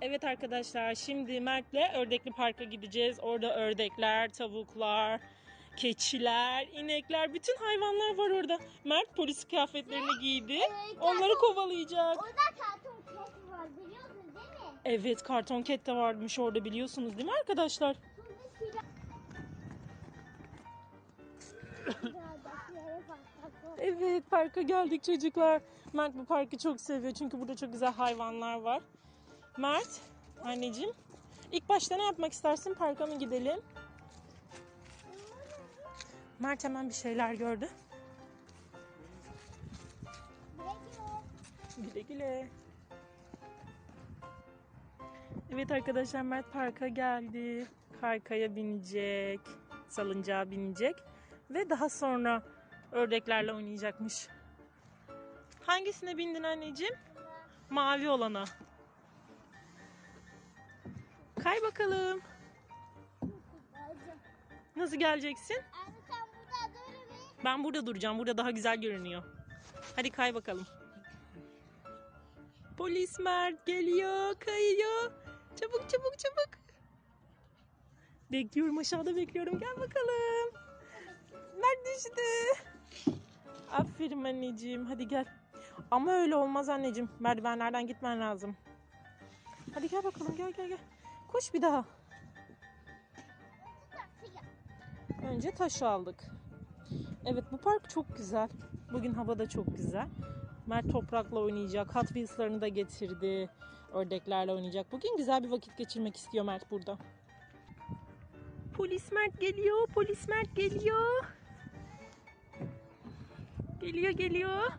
Evet arkadaşlar şimdi Mert'le Ördekli Park'a gideceğiz. Orada ördekler, tavuklar, keçiler, inekler, bütün hayvanlar var orada. Mert polis kıyafetlerini giydi. Onları karton- kovalayacak. Orada karton ket var biliyorsun değil mi? Evet karton ket de varmış orada biliyorsunuz değil mi arkadaşlar? Silah. Evet parka geldik çocuklar. Mert bu parkı çok seviyor çünkü burada çok güzel hayvanlar var. Mert, anneciğim ilk başta ne yapmak istersin? Parka mı gidelim? Mert hemen bir şeyler gördü. Güle güle. Evet arkadaşlar Mert parka geldi. Kaykaya binecek. Salıncağa binecek. Ve daha sonra ördeklerle oynayacakmış. Hangisine bindin anneciğim? Mavi olana. Kay bakalım. Nasıl geleceksin? Anne sen burada dur bir. Ben burada duracağım. Burada daha güzel görünüyor. Hadi kay bakalım. Polis Mert geliyor, kayıyor. Çabuk çabuk çabuk. Bekliyorum aşağıda bekliyorum. Gel bakalım. Mert düştü. Aferin anneciğim. Hadi gel. Ama öyle olmaz anneciğim. Merdivenlerden gitmen lazım. Hadi gel bakalım. Gel gel gel. Koş bir daha. Önce taş aldık. Evet bu park çok güzel. Bugün hava da çok güzel. Mert toprakla oynayacak. Hot Wheels'larını da getirdi. Ördeklerle oynayacak. Bugün güzel bir vakit geçirmek istiyor Mert burada. Polis Mert geliyor. Polis Mert geliyor. Geliyor geliyor.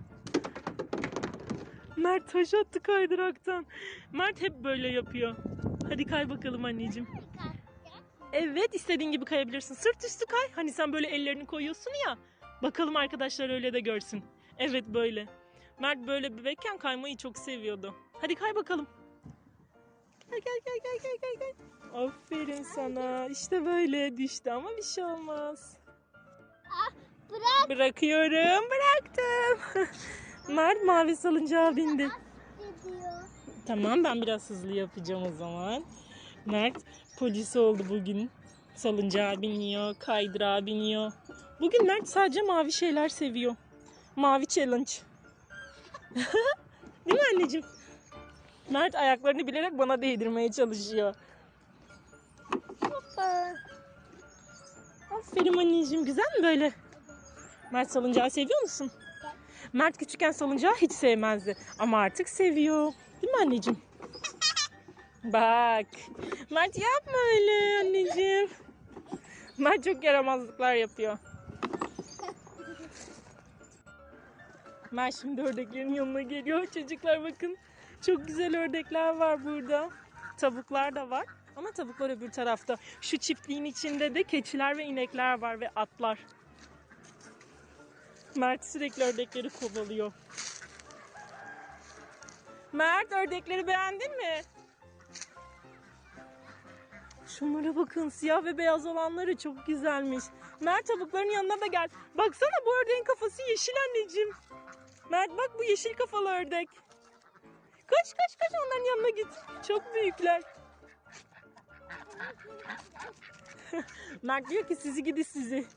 Mert taş attı kaydıraktan. Mert hep böyle yapıyor. Hadi kay bakalım anneciğim. Evet istediğin gibi kayabilirsin. Sırt üstü kay. Hani sen böyle ellerini koyuyorsun ya. Bakalım arkadaşlar öyle de görsün. Evet böyle. Mert böyle bebekken kaymayı çok seviyordu. Hadi kay bakalım. Gel gel gel gel gel gel gel. Aferin sana. İşte böyle düştü ama bir şey olmaz. Ah bırak Bırakıyorum. Bıraktım. Mert mavi salıncağa bindi. Tamam ben biraz hızlı yapacağım o zaman. Mert polis oldu bugün. Salıncağa biniyor, kaydırağa biniyor. Bugün Mert sadece mavi şeyler seviyor. Mavi challenge. Değil mi anneciğim? Mert ayaklarını bilerek bana değdirmeye çalışıyor. Hoppa. Aferin anneciğim. Güzel mi böyle? Mert salıncağı seviyor musun? Mert küçükken salıncağı hiç sevmezdi. Ama artık seviyor. Değil mi anneciğim? Bak. Mert yapma öyle anneciğim. Mert çok yaramazlıklar yapıyor. Mert şimdi ördeklerin yanına geliyor. Çocuklar bakın. Çok güzel ördekler var burada. Tavuklar da var. Ama tavuklar öbür tarafta. Şu çiftliğin içinde de keçiler ve inekler var ve atlar. Mert sürekli ördekleri kovalıyor. Mert ördekleri beğendin mi? Şunlara bakın siyah ve beyaz olanları çok güzelmiş. Mert tavukların yanına da gel. Baksana bu ördeğin kafası yeşil anneciğim. Mert bak bu yeşil kafalı ördek. Kaç kaç kaç onların yanına git. Çok büyükler. Mert diyor ki sizi gidi sizi.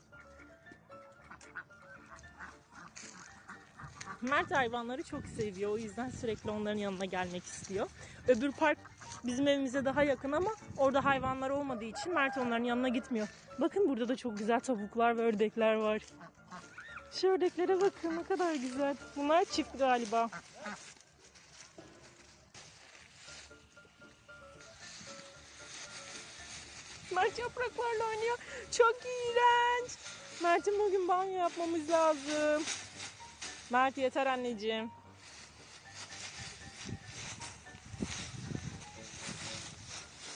Mert hayvanları çok seviyor. O yüzden sürekli onların yanına gelmek istiyor. Öbür park bizim evimize daha yakın ama orada hayvanlar olmadığı için Mert onların yanına gitmiyor. Bakın burada da çok güzel tavuklar ve ördekler var. Şu ördeklere bakın ne kadar güzel. Bunlar çift galiba. Mert yapraklarla oynuyor. Çok iğrenç. Mert'in bugün banyo yapmamız lazım. Mert yeter anneciğim.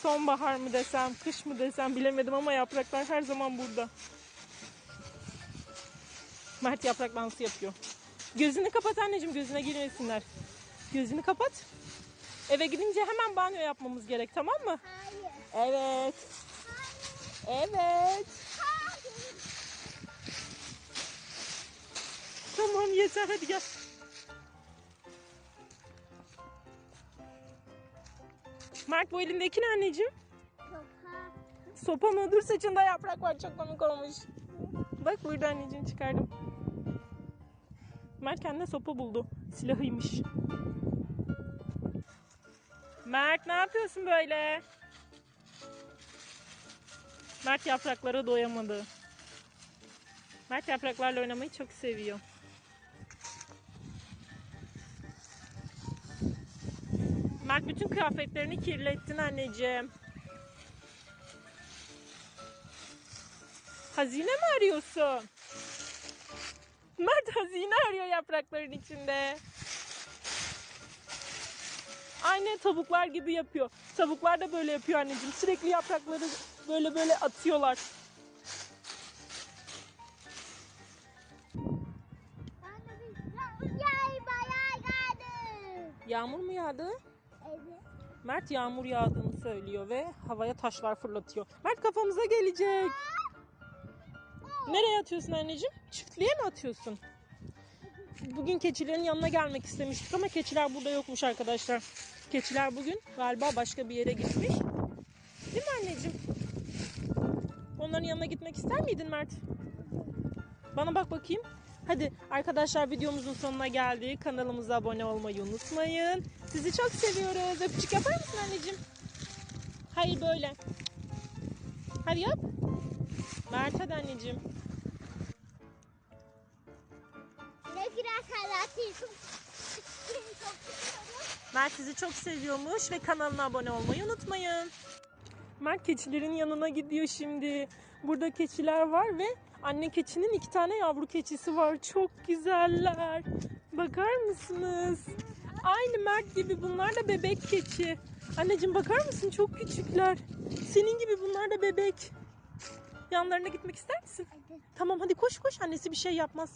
Sonbahar mı desem, kış mı desem bilemedim ama yapraklar her zaman burada. Mert yaprak dansı yapıyor. Gözünü kapat anneciğim, gözüne girmesinler. Gözünü kapat. Eve gidince hemen banyo yapmamız gerek, tamam mı? Hayır. Evet. Evet. Hayır. Tamam yeter hadi gel. Mert bu elindeki ne anneciğim? Sopa. Sopa mı? Dur saçında yaprak var çok komik olmuş. Bak burada anneciğim çıkardım. Mert kendine sopa buldu. Silahıymış. Mert ne yapıyorsun böyle? Mert yapraklara doyamadı. Mert yapraklarla oynamayı çok seviyor. Mert bütün kıyafetlerini kirlettin anneciğim. Hazine mi arıyorsun? Mert hazine arıyor yaprakların içinde. Aynı tavuklar gibi yapıyor. Tavuklar da böyle yapıyor anneciğim. Sürekli yaprakları böyle böyle atıyorlar. Anne. Yağmur mu yağdı? Mert yağmur yağdığını söylüyor ve havaya taşlar fırlatıyor. Mert kafamıza gelecek. Nereye atıyorsun anneciğim? Çiftliğe mi atıyorsun? Bugün keçilerin yanına gelmek istemiştik ama keçiler burada yokmuş arkadaşlar. Keçiler bugün galiba başka bir yere gitmiş. Değil mi anneciğim? Onların yanına gitmek ister miydin Mert? Bana bak bakayım. Hadi arkadaşlar videomuzun sonuna geldik. Kanalımıza abone olmayı unutmayın. Sizi çok seviyoruz. Öpücük yapar mısın anneciğim? Hayır böyle. Hadi yap. Mert hadi anneciğim. Ne güzel. Mert sizi çok seviyormuş ve kanalına abone olmayı unutmayın. Mert keçilerin yanına gidiyor şimdi. Burada keçiler var ve anne keçinin iki tane yavru keçisi var. Çok güzeller. Bakar mısınız? Aynı Mert gibi bunlar da bebek keçi. Anneciğim bakar mısın? Çok küçükler. Senin gibi bunlar da bebek. Yanlarına gitmek ister misin? Tamam hadi koş koş annesi bir şey yapmaz.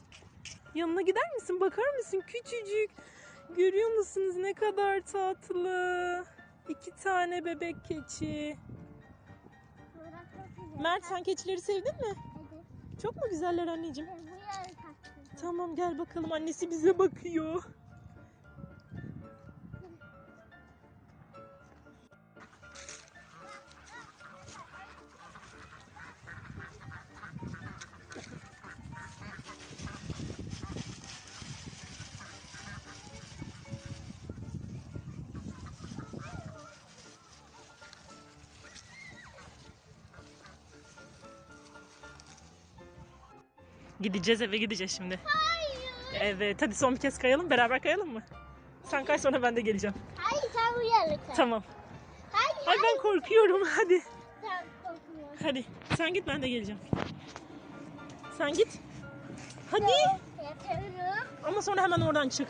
Yanına gider misin? Bakar mısın? Küçücük. Görüyor musunuz ne kadar tatlı. İki tane bebek keçi. Mert sen keçileri sevdin mi? Çok mu güzeller anneciğim? Tamam gel bakalım annesi bize bakıyor. Gideceğiz eve gideceğiz şimdi. Hayır. Evet hadi son bir kez kayalım beraber kayalım mı? Sen kay sonra ben de geleceğim. Hayır sen bu yarı kay. Tamam. Hayır. Ay ben korkuyorum hadi. Sen korkmuyorsun. Hadi sen git ben de geleceğim. Sen git. Hadi. Yapıyorum. Ama sonra hemen oradan çık.